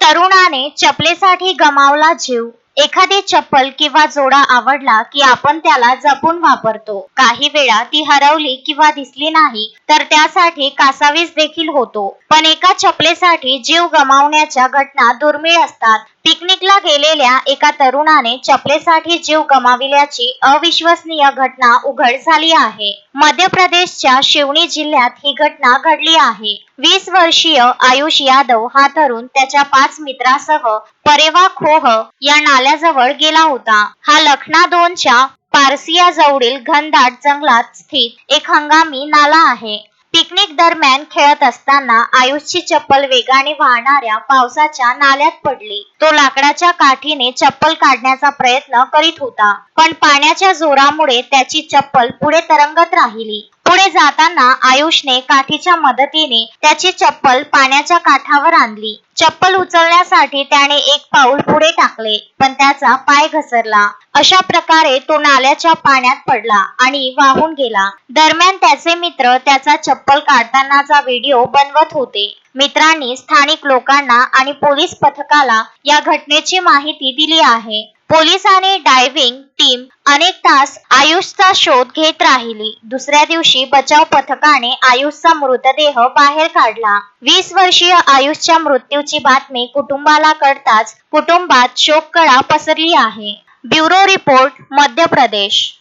तरुणाने चपलेसाठी गमावला जीव. एखादी चप्पल किंवा जोडा आवडला की आपण त्याला जपून वापरतो. काही वेळा ती हरवली किंवा दिसली नाही तर त्यासाठी कासावीस देखील होतो. पण एका चपलेसाठी जीव गमावण्याच्या घटना दुर्मिळ असतात. पिकनिकला गेलेल्या एका तरुणाने चपलेसाठी जीव गमाविल्याची अविश्वसनीय घटना उघड झाली आहे. मध्य प्रदेशच्या शिवणी जिल्ह्यात ही घटना घडली आहे. वीस वर्षीय आयुष यादव हा तरुण त्याच्या पाच मित्रासह परेवा खोह या नाल्याजवळ गेला होता. हा लखना दोनच्या पारसिया जवळील घनदाट जंगलात स्थित एक हंगामी नाला आहे. पिकनिक दरम्यान खेळत असताना आयुषची चप्पल वेगाने वाहणाऱ्या पावसाच्या नाल्यात पडली. तो लाकडाच्या काठीने चप्पल काढण्याचा प्रयत्न करीत होता. पण पाण्याच्या जोरामुळे त्याची चप्पल पुढे तरंगत राहिली. पुढे जाताना आयुषने काठीच्या मदतीने त्याची चप्पल पाण्याच्या काठावर आणली. चप्पल उचलण्यासाठी त्याने एक पाऊल पुढे टाकले पण त्याचा पाय घसरला. अशा प्रकारे तो नाल्याच्या पाण्यात पडला आणि वाहून गेला. दरम्यान त्याचे मित्र त्याचा चप्पल काढतानाचा व्हिडिओ बनवत होते. मित्रांनी स्थानिक लोकांना आणि पोलीस पथकाला या घटनेची माहिती दिली आहे. पोलिसांनी डायव्हिंग टीम अनेक तास आयुषचा शोध घेत राहिली. दुसऱ्या दिवशी बचाव पथकाने आयुषचा मृतदेह बाहेर काढला. वीस वर्षीय आयुषच्या मृत्यूची बातमी कुटुंबाला कळताच कुटुंबात शोककळा पसरली आहे. Bureau report Madhya Pradesh.